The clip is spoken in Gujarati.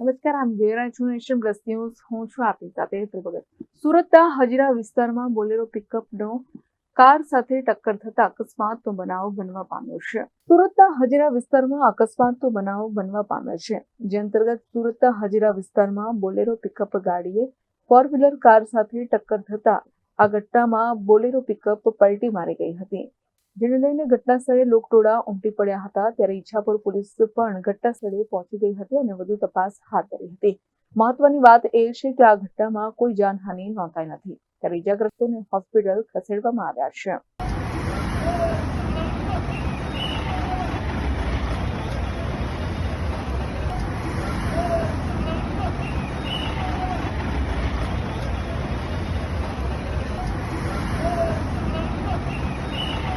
નમસ્કાર, આમ વેરા છું નેશન પ્લસ ન્યૂઝ. હું છું આપની સાથે ભગત. સુરતના હજીરા વિસ્તારમાં બોલેરો પિકઅપનો કાર સાથે ટક્કર થતા અકસ્માતનો બનાવ બનવા પામ્યો છે. સુરતના હજીરા વિસ્તારમાં અકસ્માતનો બનાવ બનવા પામ્યો છે. જે અંતર્ગત સુરતના હજીરા વિસ્તારમાં બોલેરો પિકઅપ ગાડીએ ફોર વ્હીલર કાર સાથે ટક્કર થતા આ ઘટનામાં બોલેરો પિકઅપ પલટી મારી ગઈ હતી. જેને લઈને ઘટના સ્થળે લોકટોળા ઉમટી પડ્યા હતા ત્યારે ઈચ્છાપુર પોલીસ પણ ઘટના સ્થળે પહોંચી ગઈ હતી અને વધુ તપાસ હાથ ધરી હતી. મહત્વની વાત એ છે કે આ ઘટનામાં કોઈ જાનહાનિ નોંધાઈ નથી. ત્યારે ઈજાગ્રસ્તોને હોસ્પિટલ ખસેડવામાં આવ્યા છે.